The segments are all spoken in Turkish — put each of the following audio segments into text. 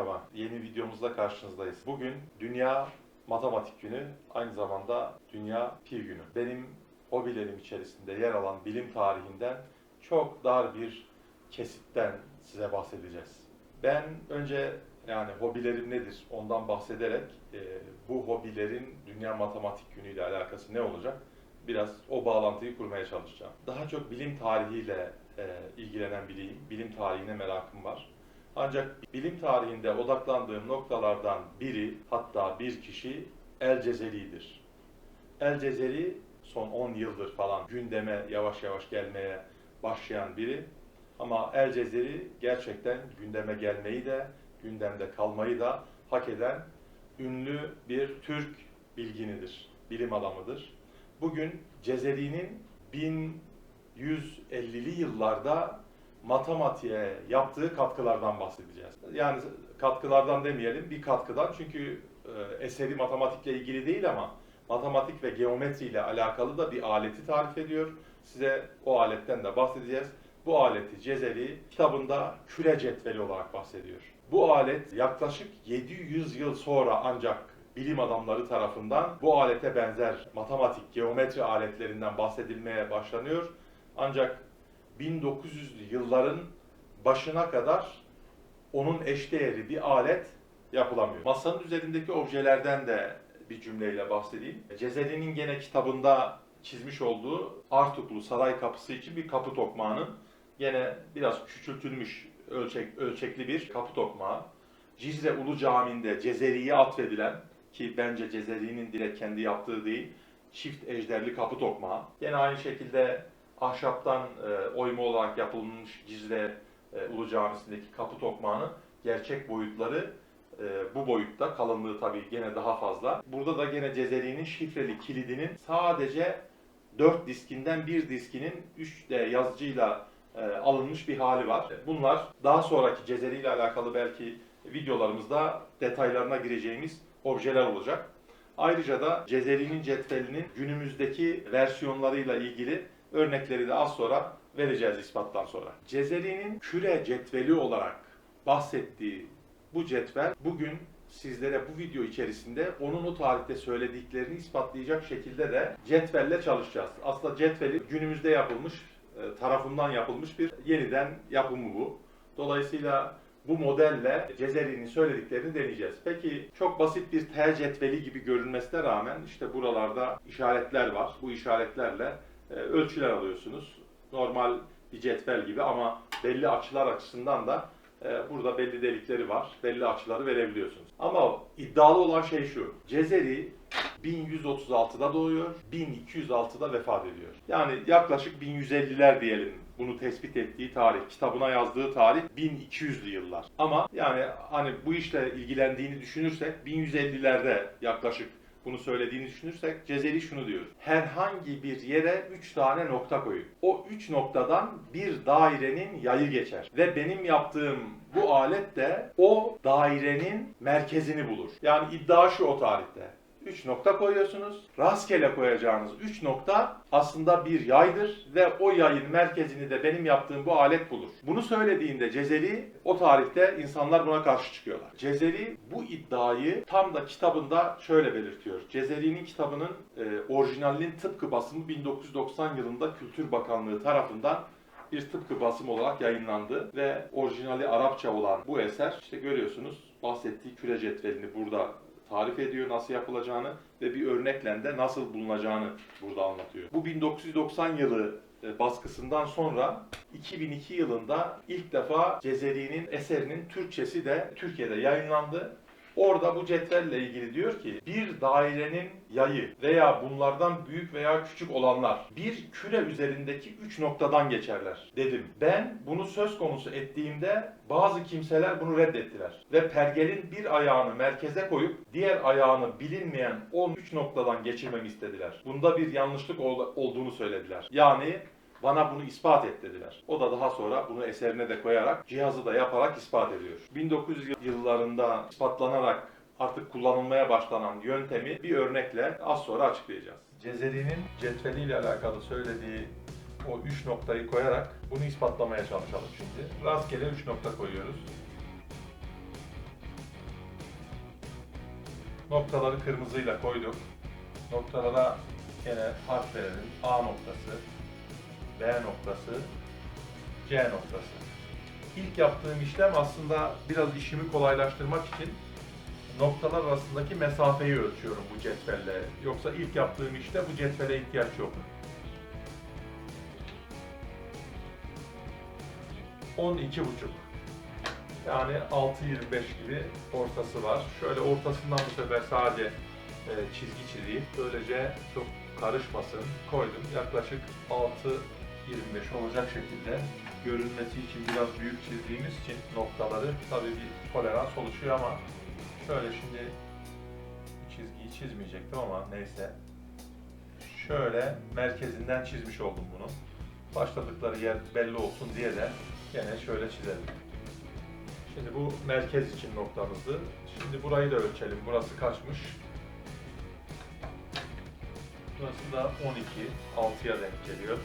merhaba. Yeni videomuzla karşınızdayız. Bugün Dünya Matematik Günü, aynı zamanda Dünya Pi Günü. Benim hobilerim içerisinde yer alan bilim tarihinden çok dar bir kesitten size bahsedeceğiz. Ben önce yani hobilerim nedir ondan bahsederek e, bu hobilerin Dünya Matematik Günü ile alakası ne olacak? Biraz o bağlantıyı kurmaya çalışacağım. Daha çok bilim tarihiyle e, ilgilenen biriyim. Bilim tarihine merakım var. Ancak bilim tarihinde odaklandığım noktalardan biri, hatta bir kişi El Cezeri'dir. El Cezeri son 10 yıldır falan gündeme yavaş yavaş gelmeye başlayan biri. Ama El Cezeri gerçekten gündeme gelmeyi de, gündemde kalmayı da hak eden ünlü bir Türk bilginidir, bilim adamıdır. Bugün Cezeri'nin 1150'li yıllarda matematiğe yaptığı katkılardan bahsedeceğiz. Yani katkılardan demeyelim, bir katkıdan çünkü e, eseri matematikle ilgili değil ama matematik ve geometri ile alakalı da bir aleti tarif ediyor. Size o aletten de bahsedeceğiz. Bu aleti Cezeri kitabında küre cetveli olarak bahsediyor. Bu alet yaklaşık 700 yıl sonra ancak bilim adamları tarafından bu alete benzer matematik, geometri aletlerinden bahsedilmeye başlanıyor. Ancak 1900'lü yılların başına kadar onun eşdeğeri bir alet yapılamıyor. Masanın üzerindeki objelerden de bir cümleyle bahsedeyim. Cezeri'nin gene kitabında çizmiş olduğu Artuklu saray kapısı için bir kapı tokmağının gene biraz küçültülmüş ölçek, ölçekli bir kapı tokmağı. Cizre Ulu Camii'nde Cezeri'ye atfedilen ki bence Cezeri'nin direkt kendi yaptığı değil, çift ejderli kapı tokmağı. Gene aynı şekilde ahşaptan e, oyma olarak yapılmış Cizre e, Ulu Camisi'ndeki kapı tokmağının gerçek boyutları e, bu boyutta. Kalınlığı tabii gene daha fazla. Burada da gene Cezeri'nin şifreli kilidinin sadece 4 diskinden bir diskinin 3D yazıcıyla e, alınmış bir hali var. Bunlar daha sonraki Cezeri ile alakalı belki videolarımızda detaylarına gireceğimiz objeler olacak. Ayrıca da Cezeri'nin cetvelinin günümüzdeki versiyonlarıyla ilgili örnekleri de az sonra vereceğiz ispattan sonra. Cezeri'nin küre cetveli olarak bahsettiği bu cetvel bugün sizlere bu video içerisinde onun o tarihte söylediklerini ispatlayacak şekilde de cetvelle çalışacağız. Aslında cetveli günümüzde yapılmış, e, tarafından yapılmış bir yeniden yapımı bu. Dolayısıyla bu modelle Cezeri'nin söylediklerini deneyeceğiz. Peki çok basit bir T cetveli gibi görünmesine rağmen işte buralarda işaretler var. Bu işaretlerle ölçüler alıyorsunuz. Normal bir cetvel gibi ama belli açılar açısından da e, burada belli delikleri var. Belli açıları verebiliyorsunuz. Ama iddialı olan şey şu. Cezeri 1136'da doğuyor, 1206'da vefat ediyor. Yani yaklaşık 1150'ler diyelim bunu tespit ettiği tarih, kitabına yazdığı tarih 1200'lü yıllar. Ama yani hani bu işle ilgilendiğini düşünürsek 1150'lerde yaklaşık bunu söylediğini düşünürsek Cezeri şunu diyor. Herhangi bir yere 3 tane nokta koyun. O 3 noktadan bir dairenin yayı geçer. Ve benim yaptığım bu alet de o dairenin merkezini bulur. Yani iddia şu o tarihte. 3 nokta koyuyorsunuz. Rastgele koyacağınız 3 nokta aslında bir yaydır ve o yayın merkezini de benim yaptığım bu alet bulur. Bunu söylediğinde Cezeri o tarihte insanlar buna karşı çıkıyorlar. Cezeri bu iddiayı tam da kitabında şöyle belirtiyor. Cezeri'nin kitabının e, orijinalinin tıpkı basımı 1990 yılında Kültür Bakanlığı tarafından bir tıpkı basım olarak yayınlandı ve orijinali Arapça olan bu eser işte görüyorsunuz bahsettiği küre cetvelini burada tarif ediyor nasıl yapılacağını ve bir örnekle de nasıl bulunacağını burada anlatıyor. Bu 1990 yılı e, baskısından sonra 2002 yılında ilk defa Cezeri'nin eserinin Türkçesi de Türkiye'de yayınlandı. Orada bu cetvelle ilgili diyor ki bir dairenin yayı veya bunlardan büyük veya küçük olanlar bir küre üzerindeki üç noktadan geçerler dedim. Ben bunu söz konusu ettiğimde bazı kimseler bunu reddettiler ve pergelin bir ayağını merkeze koyup diğer ayağını bilinmeyen 13 noktadan geçirmemi istediler. Bunda bir yanlışlık ol- olduğunu söylediler. Yani bana bunu ispat et dediler. O da daha sonra bunu eserine de koyarak, cihazı da yaparak ispat ediyor. 1900 yıllarında ispatlanarak artık kullanılmaya başlanan yöntemi bir örnekle az sonra açıklayacağız. Cezeri'nin cetveliyle alakalı söylediği o üç noktayı koyarak bunu ispatlamaya çalışalım şimdi. Rastgele üç nokta koyuyoruz. Noktaları kırmızıyla koyduk. Noktalara yine harf verelim. A noktası, B noktası, C noktası. İlk yaptığım işlem aslında biraz işimi kolaylaştırmak için noktalar arasındaki mesafeyi ölçüyorum bu cetvelle. Yoksa ilk yaptığım işte bu cetvele ihtiyaç yok. 12 buçuk. Yani 6.25 gibi ortası var. Şöyle ortasından bu sefer sadece e, çizgi çizeyim. Böylece çok karışmasın. Koydum. Yaklaşık 6.25 olacak şekilde görünmesi için biraz büyük çizdiğimiz için noktaları tabii bir tolerans oluşuyor ama şöyle şimdi çizgiyi çizmeyecektim ama neyse. Şöyle merkezinden çizmiş oldum bunu. Başladıkları yer belli olsun diye de gene şöyle çizelim. Şimdi bu merkez için noktamızdı. Şimdi burayı da ölçelim. Burası kaçmış? Burası da 12, 6'ya denk geliyor.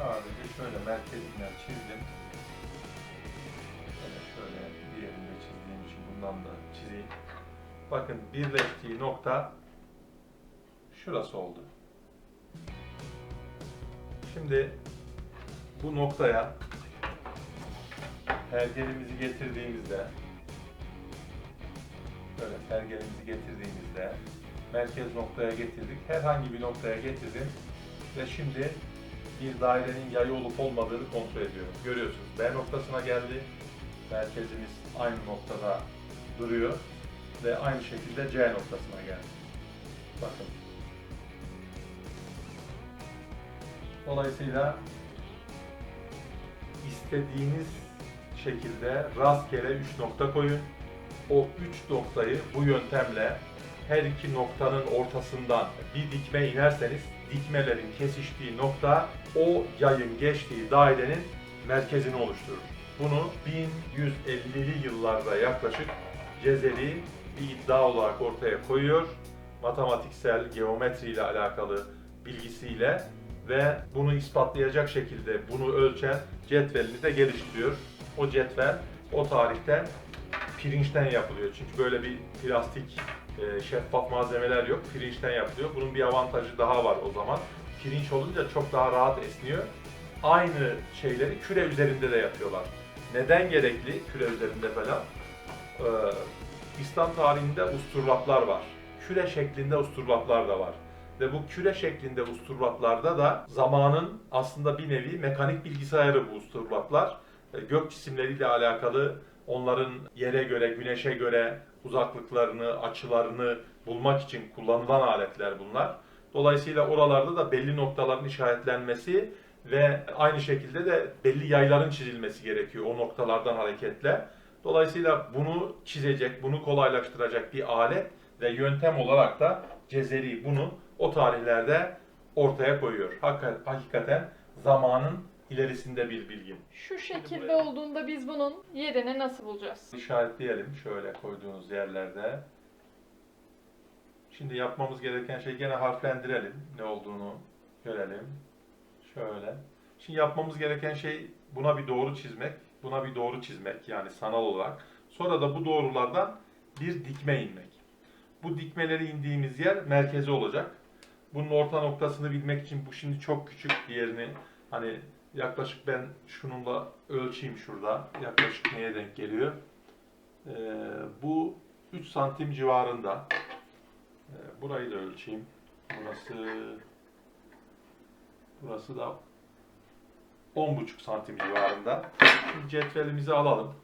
Sadece şöyle merkezinden çizdim. Şöyle, şöyle diğerinde çizdiğim için bundan da çizeyim. Bakın birleştiği nokta şurası oldu. Şimdi bu noktaya pergelimizi getirdiğimizde böyle pergelimizi getirdiğimizde merkez noktaya getirdik. Herhangi bir noktaya getirdim ve şimdi bir dairenin yayı olup olmadığını kontrol ediyorum. Görüyorsunuz B noktasına geldi. Merkezimiz aynı noktada duruyor ve aynı şekilde C noktasına geldi. Bakın. Dolayısıyla istediğiniz şekilde rastgele 3 nokta koyun. O 3 noktayı bu yöntemle her iki noktanın ortasından bir dikme inerseniz dikmelerin kesiştiği nokta o yayın geçtiği dairenin merkezini oluşturur. Bunu 1150'li yıllarda yaklaşık Cezeri bir iddia olarak ortaya koyuyor. Matematiksel, geometri ile alakalı bilgisiyle ve bunu ispatlayacak şekilde bunu ölçen cetvelini de geliştiriyor. O cetvel o tarihte pirinçten yapılıyor. Çünkü böyle bir plastik e, şeffaf malzemeler yok. Pirinçten yapılıyor. Bunun bir avantajı daha var o zaman. Pirinç olunca çok daha rahat esniyor. Aynı şeyleri küre üzerinde de yapıyorlar. Neden gerekli küre üzerinde falan? Ee, İslam tarihinde usturlaplar var. Küre şeklinde usturlaplar da var. Ve bu küre şeklinde usturlaplarda da zamanın aslında bir nevi mekanik bilgisayarı bu usturlaplar. E, Gök cisimleriyle alakalı onların yere göre, güneşe göre uzaklıklarını, açılarını bulmak için kullanılan aletler bunlar. Dolayısıyla oralarda da belli noktaların işaretlenmesi ve aynı şekilde de belli yayların çizilmesi gerekiyor o noktalardan hareketle. Dolayısıyla bunu çizecek, bunu kolaylaştıracak bir alet ve yöntem olarak da Cezeri bunu o tarihlerde ortaya koyuyor. Hakikaten, zamanın ilerisinde bir bilgi. Şu şekilde buraya- olduğunda biz bunun yerini nasıl bulacağız? İşaretleyelim şöyle koyduğunuz yerlerde. Şimdi yapmamız gereken şey gene harflendirelim. Ne olduğunu görelim. Şöyle. Şimdi yapmamız gereken şey buna bir doğru çizmek. Buna bir doğru çizmek yani sanal olarak. Sonra da bu doğrulardan bir dikme inmek. Bu dikmeleri indiğimiz yer merkezi olacak. Bunun orta noktasını bilmek için bu şimdi çok küçük bir yerini hani yaklaşık ben şununla ölçeyim şurada. Yaklaşık neye denk geliyor? Ee, bu 3 santim civarında. Ee, burayı da ölçeyim. Burası burası da 10,5 santim civarında. Şimdi cetvelimizi alalım.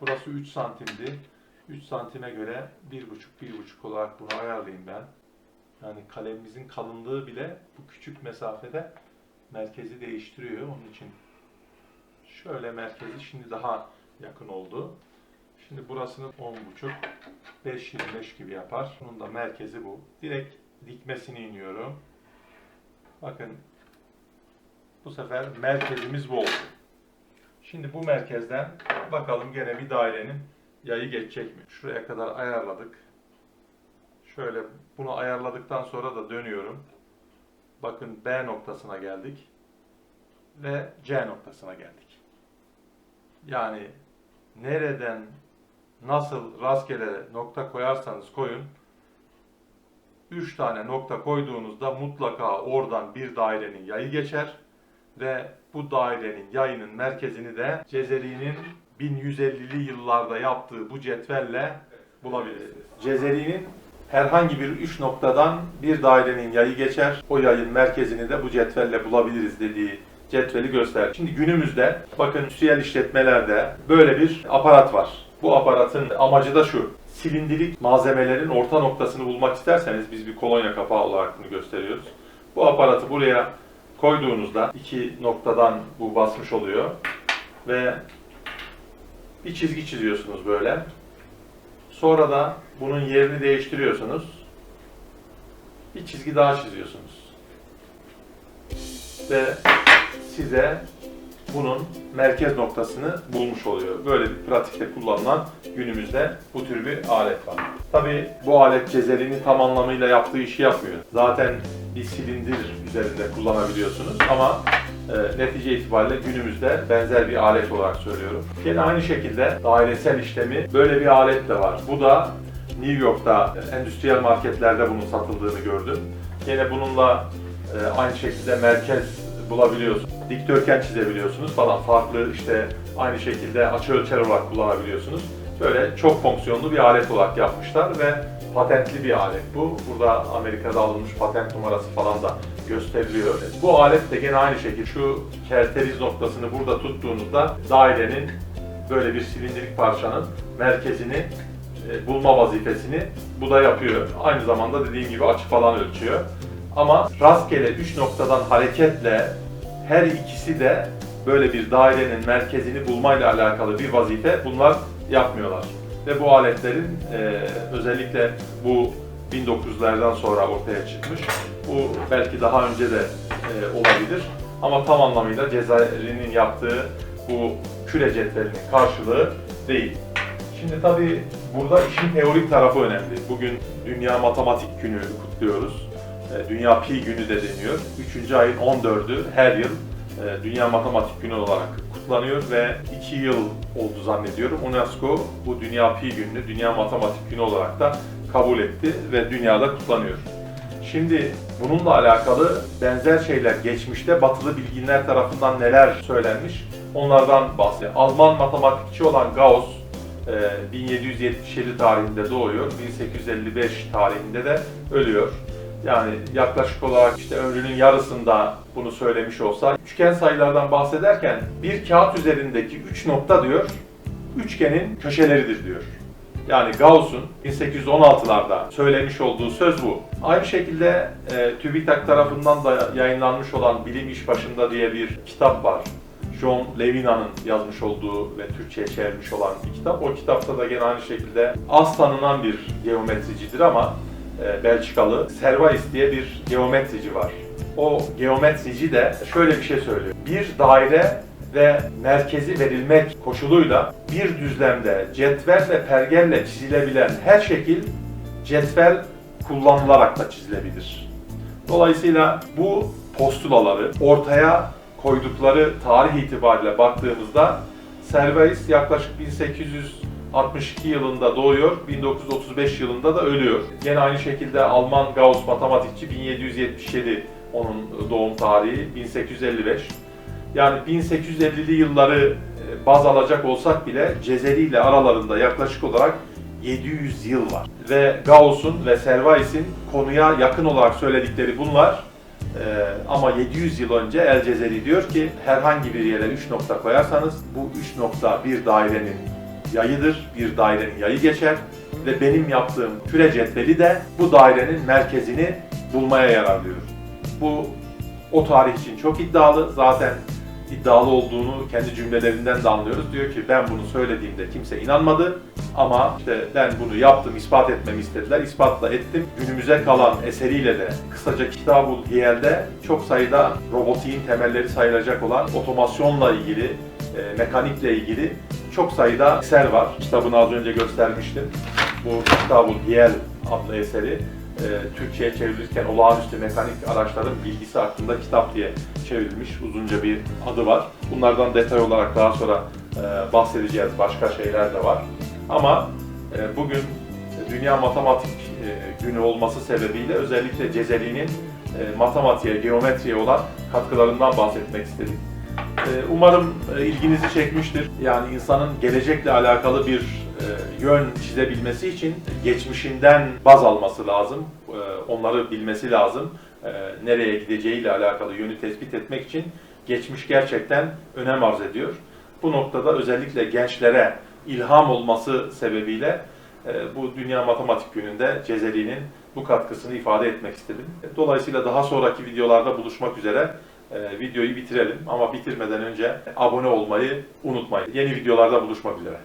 Burası 3 santimdi. 3 santime göre 1,5 1,5 olarak bunu ayarlayayım ben. Yani kalemimizin kalınlığı bile bu küçük mesafede merkezi değiştiriyor. Onun için şöyle merkezi şimdi daha yakın oldu. Şimdi burasını 10.5 5.25 gibi yapar. Bunun da merkezi bu. Direkt dikmesini iniyorum. Bakın bu sefer merkezimiz bu oldu. Şimdi bu merkezden bakalım gene bir dairenin yayı geçecek mi? Şuraya kadar ayarladık. Şöyle bunu ayarladıktan sonra da dönüyorum. Bakın B noktasına geldik. Ve C noktasına geldik. Yani nereden nasıl rastgele nokta koyarsanız koyun 3 tane nokta koyduğunuzda mutlaka oradan bir dairenin yayı geçer ve bu dairenin yayının merkezini de Cezeri'nin 1150'li yıllarda yaptığı bu cetvelle bulabilirsiniz. Cezeri'nin herhangi bir üç noktadan bir dairenin yayı geçer. O yayın merkezini de bu cetvelle bulabiliriz dediği cetveli göster. Şimdi günümüzde bakın endüstriyel işletmelerde böyle bir aparat var. Bu aparatın amacı da şu. Silindirik malzemelerin orta noktasını bulmak isterseniz biz bir kolonya kapağı olarak bunu gösteriyoruz. Bu aparatı buraya koyduğunuzda iki noktadan bu basmış oluyor ve bir çizgi çiziyorsunuz böyle. Sonra da bunun yerini değiştiriyorsunuz. Bir çizgi daha çiziyorsunuz. Ve size bunun merkez noktasını bulmuş oluyor. Böyle bir pratikte kullanılan günümüzde bu tür bir alet var. Tabi bu alet Cezeri'nin tam anlamıyla yaptığı işi yapmıyor. Zaten bir silindir üzerinde kullanabiliyorsunuz ama e, netice itibariyle günümüzde benzer bir alet olarak söylüyorum. Yine aynı şekilde dairesel işlemi böyle bir alet de var. Bu da New York'ta e, endüstriyel marketlerde bunun satıldığını gördüm. Yine bununla e, aynı şekilde merkez bulabiliyorsunuz. Dikdörtgen çizebiliyorsunuz falan. Farklı işte aynı şekilde açı ölçer olarak kullanabiliyorsunuz. Böyle çok fonksiyonlu bir alet olarak yapmışlar ve patentli bir alet bu. Burada Amerika'da alınmış patent numarası falan da gösteriliyor. Bu alet de gene aynı şekilde şu kerteriz noktasını burada tuttuğunuzda dairenin böyle bir silindirik parçanın merkezini e, bulma vazifesini bu da yapıyor. Aynı zamanda dediğim gibi açı falan ölçüyor. Ama rastgele 3 noktadan hareketle her ikisi de böyle bir dairenin merkezini bulmayla alakalı bir vazife bunlar yapmıyorlar. Ve bu aletlerin e, özellikle bu 1900'lerden sonra ortaya çıkmış. Bu belki daha önce de e, olabilir. Ama tam anlamıyla Cezayir'in yaptığı bu küre cetvelinin karşılığı değil. Şimdi tabii burada işin teorik tarafı önemli. Bugün Dünya Matematik Günü kutluyoruz. E, Dünya Pi Günü de deniyor. 3. ayın 14'ü her yıl Dünya Matematik Günü olarak kutlanıyor ve 2 yıl oldu zannediyorum. UNESCO bu Dünya Pi Günü'nü Dünya Matematik Günü olarak da kabul etti ve dünyada kutlanıyor. Şimdi bununla alakalı benzer şeyler geçmişte batılı bilginler tarafından neler söylenmiş onlardan bahsediyor. Alman matematikçi olan Gauss e, 1777 tarihinde doğuyor, 1855 tarihinde de ölüyor. Yani yaklaşık olarak işte ömrünün yarısında bunu söylemiş olsa üçgen sayılardan bahsederken bir kağıt üzerindeki üç nokta diyor, üçgenin köşeleridir diyor. Yani Gauss'un 1816'larda söylemiş olduğu söz bu. Aynı şekilde e, TÜBİTAK tarafından da yayınlanmış olan Bilim İş Başında diye bir kitap var. John Levina'nın yazmış olduğu ve Türkçe'ye çevirmiş olan bir kitap. O kitapta da gene aynı şekilde az tanınan bir geometricidir ama e, Belçikalı Servais diye bir geometrici var. O geometrici de şöyle bir şey söylüyor. Bir daire ve merkezi verilmek koşuluyla bir düzlemde cetvel ve pergelle çizilebilen her şekil cetvel kullanılarak da çizilebilir. Dolayısıyla bu postulaları ortaya koydukları tarih itibariyle baktığımızda Servais yaklaşık 1862 yılında doğuyor, 1935 yılında da ölüyor. Yine aynı şekilde Alman Gauss matematikçi 1777 onun doğum tarihi, 1855. Yani 1850'li yılları e, baz alacak olsak bile Cezeri ile aralarında yaklaşık olarak 700 yıl var. Ve Gauss'un ve Servais'in konuya yakın olarak söyledikleri bunlar. Ee, ama 700 yıl önce El Cezeri diyor ki herhangi bir yere 3 nokta koyarsanız bu 3 nokta bir dairenin yayıdır, bir dairenin yayı geçer ve benim yaptığım küre cetveli de bu dairenin merkezini bulmaya yarar diyor. Bu o tarih için çok iddialı. Zaten iddialı olduğunu kendi cümlelerinden de anlıyoruz. Diyor ki ben bunu söylediğimde kimse inanmadı ama işte ben bunu yaptım, ispat etmemi istediler. İspatla ettim. Günümüze kalan eseriyle de kısaca Kitabul Hiyel'de çok sayıda robotiğin temelleri sayılacak olan otomasyonla ilgili, e, mekanikle ilgili çok sayıda eser var. Kitabını az önce göstermiştim. Bu Kitabul Hiyel adlı eseri e, Türkçe'ye çevrilirken olağanüstü mekanik araçların bilgisi hakkında kitap diye çevrilmiş uzunca bir adı var. Bunlardan detay olarak daha sonra e, bahsedeceğiz. Başka şeyler de var. Ama e, bugün Dünya Matematik e, Günü olması sebebiyle özellikle Cezeli'nin e, matematiğe, geometriye olan katkılarından bahsetmek istedim. E, Umarım e, ilginizi çekmiştir. Yani insanın gelecekle alakalı bir e, yön çizebilmesi için geçmişinden baz alması lazım. E, Onları bilmesi lazım. Nereye gideceğiyle alakalı yönü tespit etmek için geçmiş gerçekten önem arz ediyor. Bu noktada özellikle gençlere ilham olması sebebiyle bu Dünya Matematik Günü'nde Cezeli'nin bu katkısını ifade etmek istedim. Dolayısıyla daha sonraki videolarda buluşmak üzere e, videoyu bitirelim. Ama bitirmeden önce abone olmayı unutmayın. Yeni videolarda buluşmak üzere.